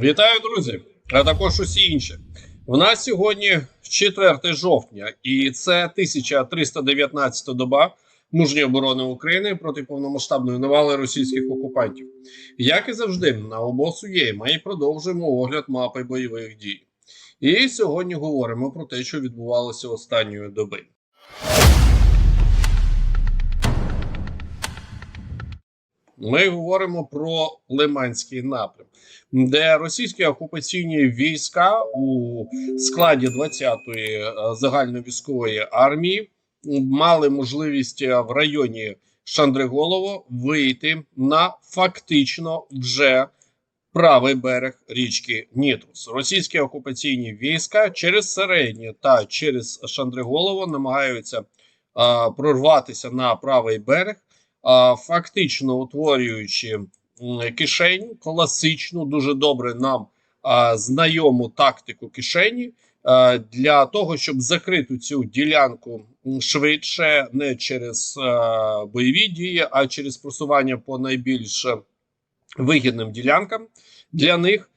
Вітаю, друзі! А також усі інші. В нас сьогодні 4 жовтня, і це 1319 доба мужньої оборони України проти повномасштабної навали російських окупантів. Як і завжди, на обосу є. Ми продовжуємо огляд мапи бойових дій. І сьогодні говоримо про те, що відбувалося останньої доби. Ми говоримо про Лиманський напрям, де російські окупаційні війська у складі 20-ї е, загальновійськової армії мали можливість е, в районі Шандриголово вийти на фактично вже правий берег річки Нітрус. Російські окупаційні війська через Середнє та через Шандриголово намагаються а, прорватися на правий берег фактично утворюючи кишень, класичну, дуже добре нам знайому тактику кишені для того, щоб закрити цю ділянку швидше, не через бойові дії, а через просування по найбільш вигідним ділянкам для них.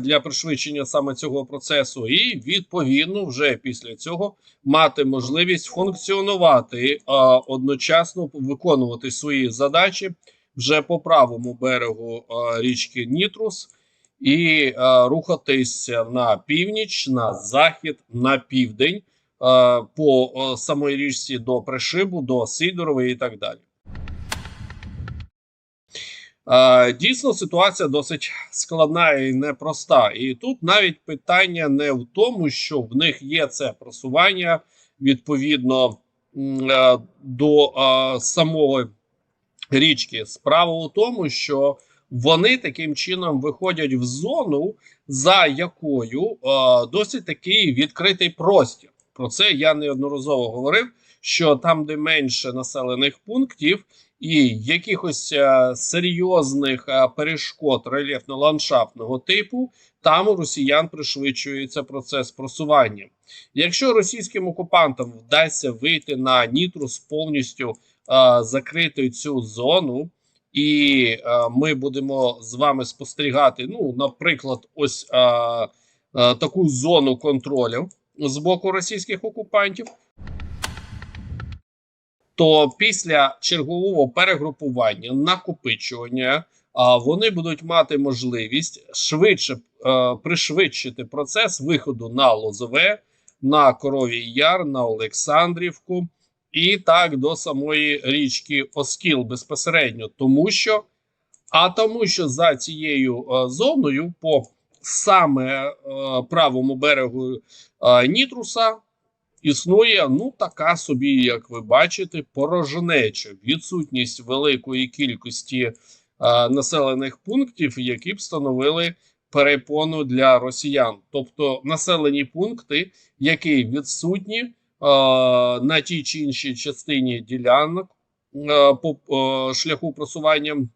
Для пришвидшення саме цього процесу, і відповідно вже після цього мати можливість функціонувати одночасно виконувати свої задачі вже по правому берегу річки Нітрус і рухатися на північ, на захід, на південь по самої річці до Пришибу, до Сидорової і так далі. Е, Дійсно, ситуація досить складна і непроста. І тут навіть питання не в тому, що в них є це просування відповідно е, до е, самого річки. Справа у тому, що вони таким чином виходять в зону, за якою досить такий відкритий простір. Про це я неодноразово говорив. Що там, де менше населених пунктів, і якихось е, серйозних е, перешкод рельєфно-ландшафтного типу, там у росіян пришвидшується процес просування. Якщо російським окупантам вдасться вийти на Нітрус повністю е, закрити цю зону, і е, ми будемо з вами спостерігати, ну, наприклад, ось е, е, таку зону контролю з боку російських окупантів то після чергового перегрупування, накопичування, вони будуть мати можливість швидше е, пришвидшити процес виходу на Лозове, на Коровій Яр, на Олександрівку і так до самої річки Оскіл безпосередньо, тому що а тому, що за цією е, зоною, по саме е, правому берегу Нітруса, існує ну така собі, як ви бачите, порожнеча, відсутність великої кількості е, населених пунктів, які б становили перепону для росіян, тобто населені пункти, які відсутні е, на тій чи іншій частині ділянок е, по е, шляху просування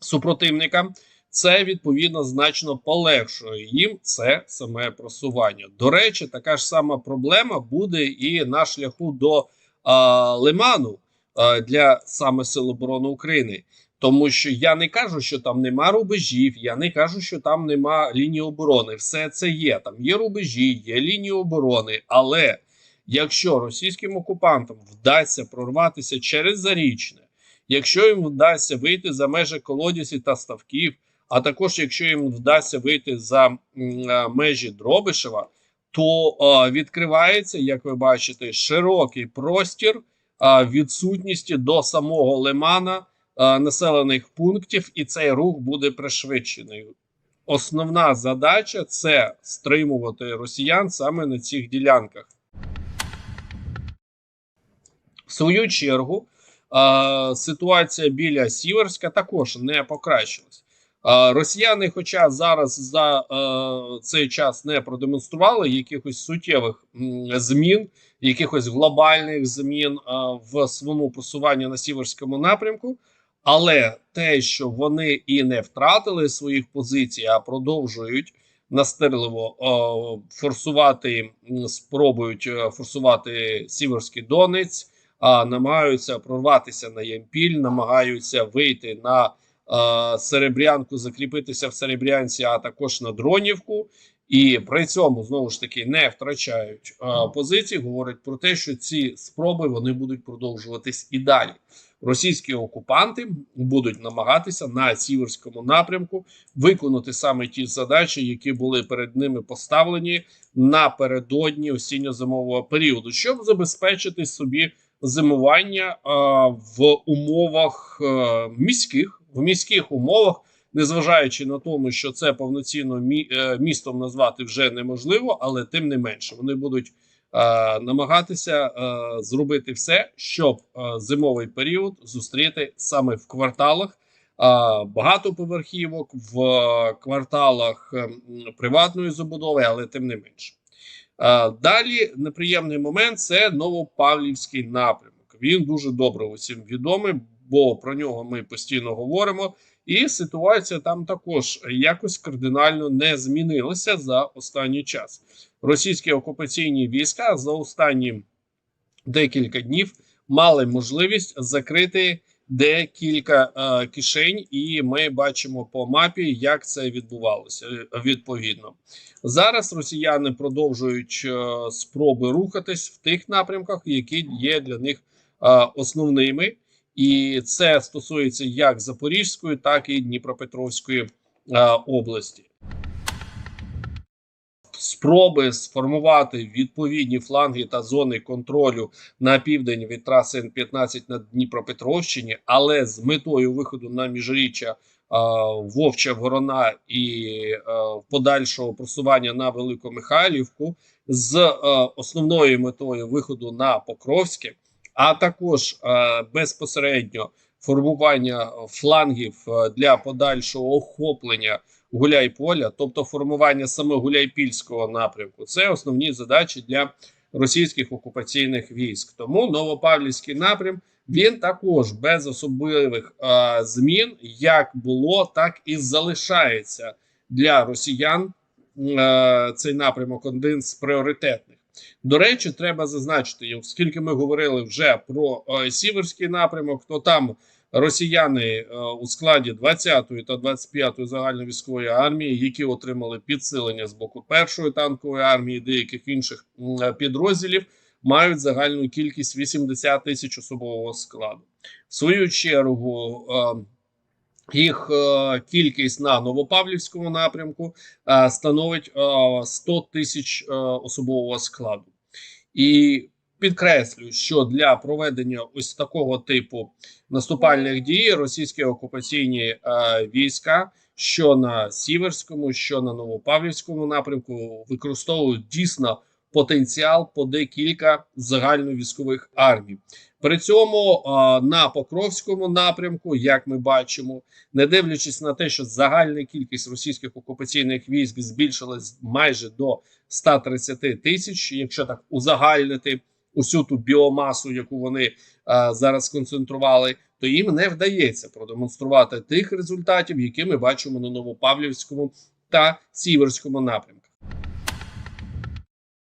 супротивника це відповідно значно полегшує їм це саме просування. До речі, така ж сама проблема буде і на шляху до а, Лиману а, для саме Сил оборони України. Тому що я не кажу, що там нема рубежів, я не кажу, що там нема лінії оборони. Все це є. Там є рубежі, є лінії оборони. Але якщо російським окупантам вдасться прорватися через зарічне, якщо їм вдасться вийти за межі колодязів та ставків, а також, якщо їм вдасться вийти за е, межі Дробишева, то е, відкривається, як ви бачите, широкий простір е, відсутності до самого лимана населених пунктів, і цей рух буде пришвидшений. Основна задача це стримувати росіян саме на цих ділянках. В свою чергу, ситуація біля Сіверська також не покращилась. Росіяни, хоча зараз за е, цей час не продемонстрували якихось суттєвих змін, якихось глобальних змін е, в своєму просуванні на сіверському напрямку, але те, що вони і не втратили своїх позицій, а продовжують настирливо е, форсувати, спробують форсувати Сіверський Донець, а намагаються прорватися на Ямпіль, намагаються вийти на Серебрянку закріпитися в Серебрянці, а також на Дронівку. І при цьому знову ж таки не втрачають е, позиції. Говорять про те, що ці спроби вони будуть продовжуватись і далі. Російські окупанти будуть намагатися на сіверському напрямку виконати саме ті задачі, які були перед ними поставлені напередодні осінньо-зимового періоду, щоб забезпечити собі зимування е, в умовах е, міських в міських умовах незважаючи на тому, що це повноцінно е, містом назвати вже неможливо, але тим не менше вони будуть е, намагатися е, зробити все, щоб е, зимовий період зустріти саме в кварталах. е, Багатоповерхівок в кварталах е, приватної забудови, але тим не менше. Далі неприємний момент це Новопавлівський напрямок. Він дуже добре усім відомий, бо про нього ми постійно говоримо. І ситуація там також якось кардинально не змінилася за останній час. Російські окупаційні війська за останні декілька днів мали можливість закрити декілька е, кишень, і ми бачимо по мапі, як це відбувалося. е, Відповідно, зараз росіяни продовжують е, спроби рухатись в тих напрямках, які є для них е, основними. І це стосується як Запорізької, так і Дніпропетровської е, області. Спроби сформувати відповідні фланги та зони контролю на південь від траси Н-15 на Дніпропетровщині, але з метою виходу на міжріччя е, Вовча Ворона і е, подальшого просування на Велику Михайлівку з основною метою виходу на Покровське а також е, безпосередньо формування флангів е, для подальшого охоплення Гуляйполя, тобто формування саме Гуляйпільського напрямку, це основні задачі для російських окупаційних військ. Тому Новопавлівський напрям він також без особливих е, змін, як було, так і залишається для росіян. Е, цей напрямок один з пріоритетних. До речі, треба зазначити, оскільки ми говорили вже про е, сіверський напрямок, то там росіяни е, у складі 20-ї та 25-ї загальновійськової армії, які отримали підсилення з боку першої танкової армії, деяких інших е, підрозділів, мають загальну кількість 80 тисяч особового складу. В свою чергу. Їх е, кількість на Новопавлівському напрямку е, становить е, 100 тисяч е, особового складу. І підкреслюю, що для проведення ось такого типу наступальних дій російські окупаційні війська, що на Сіверському, що на Новопавлівському напрямку, використовують дійсно потенціал по декілька загальновійськових армій. При цьому на Покровському напрямку, як ми бачимо, не дивлячись на те, що загальна кількість російських окупаційних військ збільшилась майже до 130 тисяч, якщо так узагальнити усю ту біомасу, яку вони зараз сконцентрували, то їм не вдається продемонструвати тих результатів, які ми бачимо на Новопавлівському та Сіверському напрямках.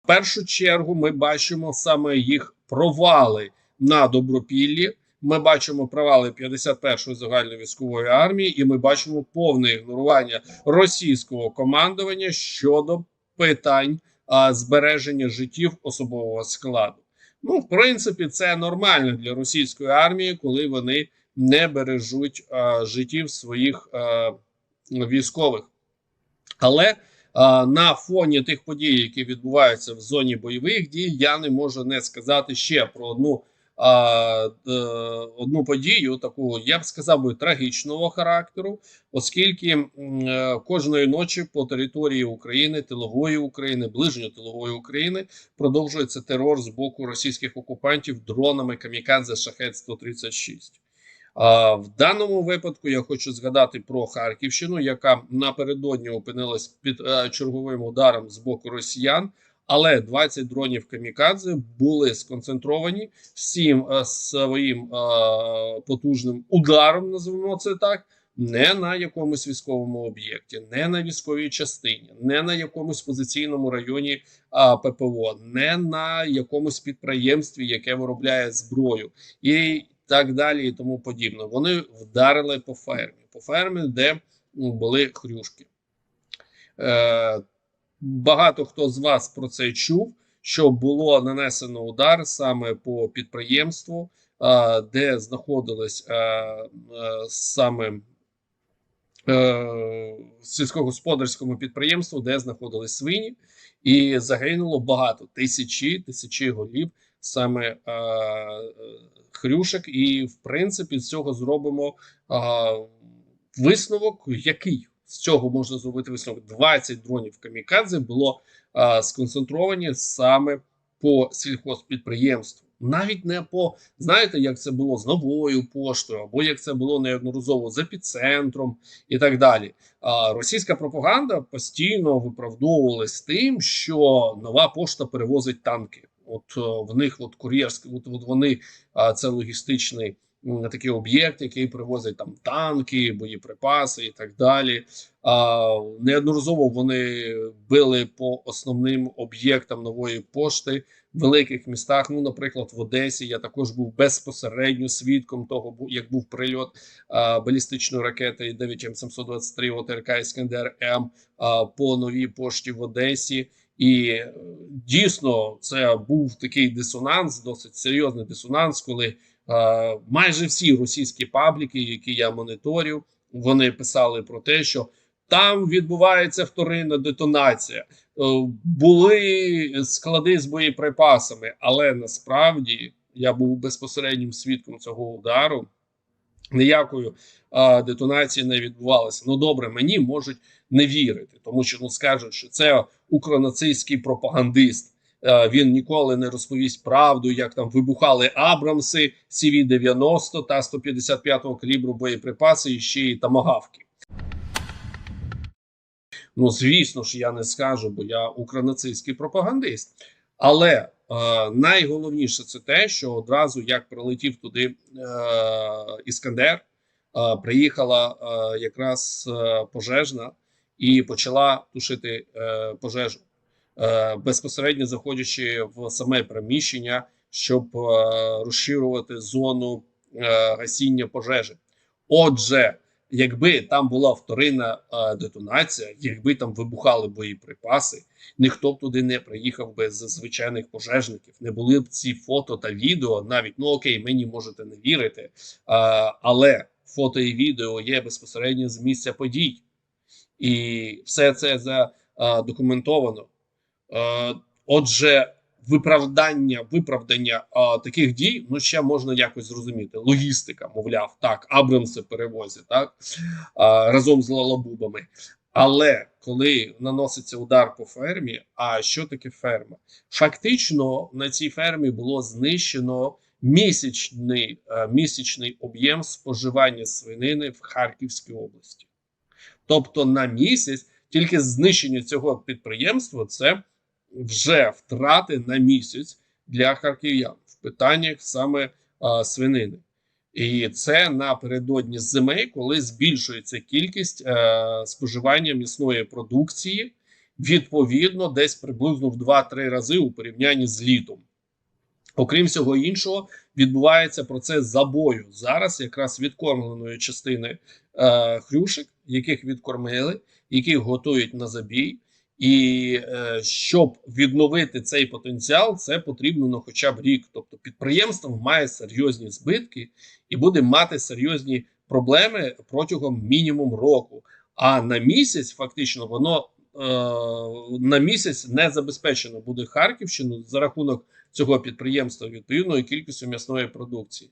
Першу чергу ми бачимо саме їх провали на добропіллі. Ми бачимо провали 51-ї загальної військової армії, і ми бачимо повне ігнорування російського командування щодо питань а, збереження життів особового складу. Ну, в принципі, це нормально для російської армії, коли вони не бережуть а, життів своїх а, військових. Але на фоні тих подій, які відбуваються в зоні бойових дій, я не можу не сказати ще про одну а, е, одну подію, таку я б сказав би трагічного характеру, оскільки е, кожної ночі по території України, тилової України, ближньотилової України продовжується терор з боку російських окупантів дронами Камікадзе Шахет 136 А, В даному випадку я хочу згадати про Харківщину, яка напередодні опинилась під е, черговим ударом з боку росіян. Але 20 дронів камікадзе були сконцентровані всім е, своїм е, потужним ударом, називаємо це так, не на якомусь військовому об'єкті, не на військовій частині, не на якомусь позиційному районі ППО, не на якомусь підприємстві, яке виробляє зброю, і так далі, і тому подібне. Вони вдарили по фермі, по фермі, де ну, були хрюшки. Е, Багато хто з вас про це чув, що було нанесено удар саме по підприємству, е, де знаходились е, е, саме е, сільськогосподарському підприємству, де знаходились свині, і загинуло багато тисячі тисячі голів саме е, хрюшек. І в принципі з цього зробимо е, висновок, який з цього можна зробити висновок. 20 дронів камікадзе було е, сконцентровані саме по сільхозпідприємству. Навіть не по знаєте, як це було з новою поштою, або як це було неодноразово з епіцентром і так далі. А російська пропаганда постійно виправдовувалась тим, що нова пошта перевозить танки. От е, в них от кур'єрські, от, от вони це логістичний такий об'єкт, який привозить там танки, боєприпаси і так далі. А, неодноразово вони били по основним об'єктам нової пошти в великих містах. Ну, наприклад, в Одесі я також був безпосередньо свідком того, як був прильот а, балістичної ракети 9 м 723 ОТРК Іскандер М по новій пошті в Одесі. І е, дійсно це був такий дисонанс, досить серйозний дисонанс, коли е, майже всі російські пабліки, які я моніторю, вони писали про те, що там відбувається вторинна детонація. Е, були склади з боєприпасами, але насправді я був безпосереднім свідком цього удару. Ніякої а, детонації не відбувалося. Ну добре, мені можуть не вірити, тому що ну скажуть, що це укронацистський пропагандист. Е, Він ніколи не розповість правду, як там вибухали Абрамси, CV-90 та 155-го калібру боєприпаси і ще й тамагавки. Ну, звісно ж, я не скажу, бо я укронацистський пропагандист. Але найголовніше це те, що одразу як прилетів туди е, Іскандер, е, приїхала е, якраз е, пожежна і почала тушити е, пожежу, е, безпосередньо заходячи в саме приміщення, щоб е, розширювати зону е, гасіння пожежі. Отже, якби там була вторинна е, детонація, якби там вибухали боєприпаси, ніхто б туди не приїхав би з звичайних пожежників. Не були б ці фото та відео. Навіть ну окей, мені можете не вірити, е, але фото і відео є безпосередньо з місця подій, і все це задокументовано. Е, отже, виправдання виправдання а, таких дій ну ще можна якось зрозуміти. Логістика, мовляв, так, Абрамси перевозять так а, разом з лалабубами. Але коли наноситься удар по фермі, а що таке ферма? Фактично на цій фермі було знищено місячний, е, місячний об'єм споживання свинини в Харківській області. Тобто на місяць тільки знищення цього підприємства це вже втрати на місяць для харків'ян в питаннях саме а, свинини. І це напередодні зими, коли збільшується кількість е, споживання м'ясної продукції, відповідно, десь приблизно в 2-3 рази у порівнянні з літом. Окрім всього іншого, відбувається процес забою зараз, якраз відкормленої частини е, хрюшек, яких відкормили, яких готують на забій. І е, щоб відновити цей потенціал, це потрібно ну, хоча б рік. Тобто підприємство має серйозні збитки і буде мати серйозні проблеми протягом мінімум року. А на місяць фактично воно е, на місяць не забезпечено буде Харківщину за рахунок цього підприємства відповідною кількістю м'ясної продукції.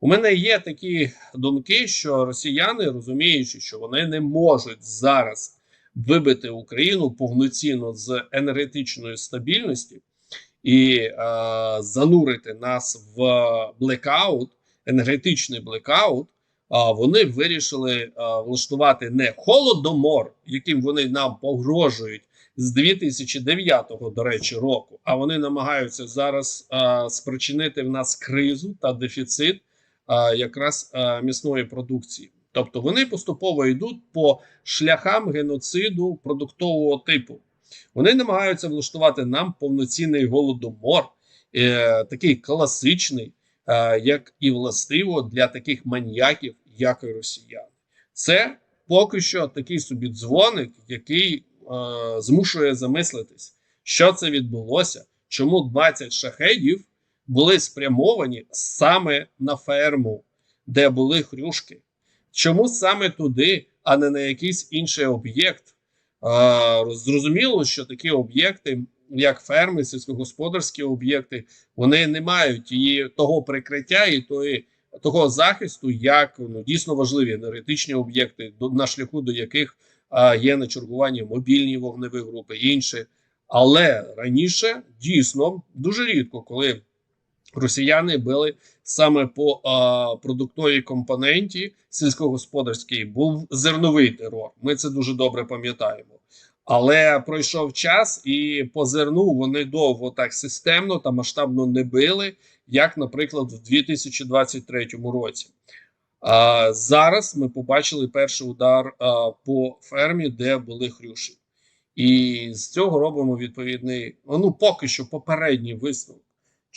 У мене є такі думки, що росіяни розуміючи, що вони не можуть зараз вибити Україну повноцінно з енергетичної стабільності і е, занурити нас в блекаут, енергетичний блекаут. А вони вирішили а, влаштувати не холодомор, яким вони нам погрожують з 2009 до речі року. А вони намагаються зараз а, спричинити в нас кризу та дефіцит а, якраз а, м'ясної продукції. Тобто вони поступово йдуть по шляхам геноциду продуктового типу. Вони намагаються влаштувати нам повноцінний голодомор, е, такий класичний, е, як і властиво для таких маніяків, як і росіяни. Це поки що такий собі дзвоник, який е, змушує замислитись, що це відбулося, чому 20 шахедів були спрямовані саме на ферму, де були хрюшки. Чому саме туди, а не на якийсь інший об'єкт? Зрозуміло, що такі об'єкти, як ферми, сільськогосподарські об'єкти, вони не мають тієї того прикриття і тої, того захисту, як ну, дійсно важливі енергетичні об'єкти, на шляху до яких е, є на чергуванні мобільні вогневі групи і інші. Але раніше дійсно дуже рідко, коли росіяни били саме по а, продуктовій компоненті сільськогосподарській, був зерновий терор. Ми це дуже добре пам'ятаємо. Але пройшов час, і по зерну вони довго так системно та масштабно не били, як, наприклад, в 2023 році. А, зараз ми побачили перший удар а, по фермі, де були хрюші. І з цього робимо відповідний, ну поки що попередній висновок.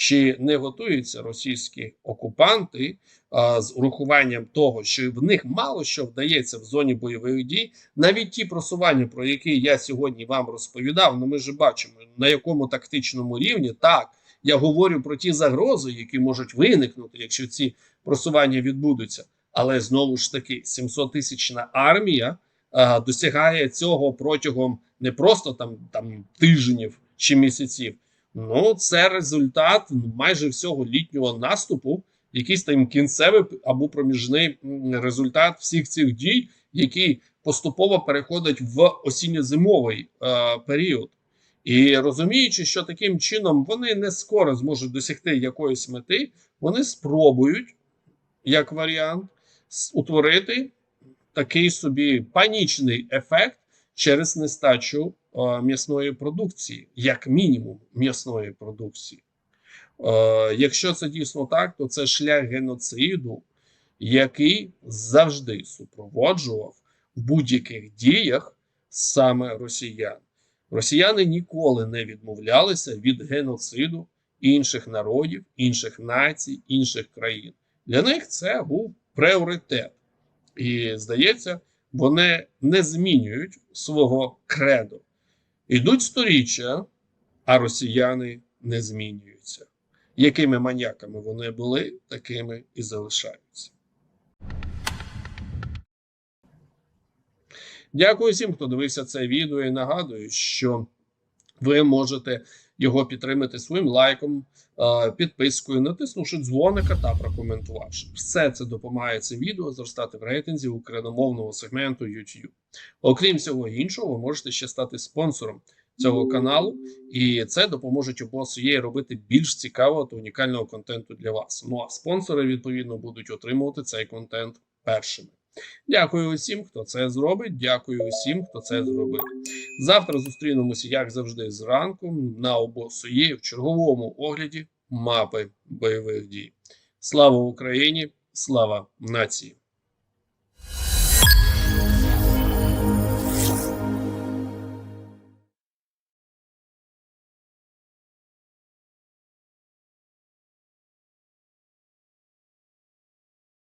Чи не готуються російські окупанти а, з урахуванням того, що в них мало що вдається в зоні бойових дій, навіть ті просування, про які я сьогодні вам розповідав, ну ми ж бачимо на якому тактичному рівні так я говорю про ті загрози, які можуть виникнути, якщо ці просування відбудуться. Але знову ж таки, 700 тисячна армія а, досягає цього протягом не просто там, там тижнів чи місяців. Ну, це результат майже всього літнього наступу, якийсь там кінцевий або проміжний результат всіх цих дій, які поступово переходять в осінньо-зимовий е, період. І розуміючи, що таким чином вони не скоро зможуть досягти якоїсь мети, вони спробують, як варіант, утворити такий собі панічний ефект через нестачу м'ясної продукції, як мінімум м'ясної продукції. Е, якщо це дійсно так, то це шлях геноциду, який завжди супроводжував в будь-яких діях саме росіян. Росіяни ніколи не відмовлялися від геноциду інших народів, інших націй, інших країн. Для них це був пріоритет. І здається, вони не змінюють свого кредо. Ідуть сторіччя, а росіяни не змінюються. Якими маньяками вони були, такими і залишаються. Дякую всім, хто дивився це відео. І нагадую, що ви можете його підтримати своїм лайком, підпискою, натиснувши дзвоника та прокоментувавши. Все це допомагає цим відео зростати в рейтинзі україномовного сегменту YouTube. Окрім всього іншого, ви можете ще стати спонсором цього каналу, і це допоможе обосує робити більш цікавого та унікального контенту для вас. Ну а спонсори відповідно будуть отримувати цей контент першими. Дякую усім, хто це зробить. Дякую усім, хто це зробив. Завтра зустрінемося, як завжди, зранку на обосує в черговому огляді мапи бойових дій. Слава Україні! Слава нації!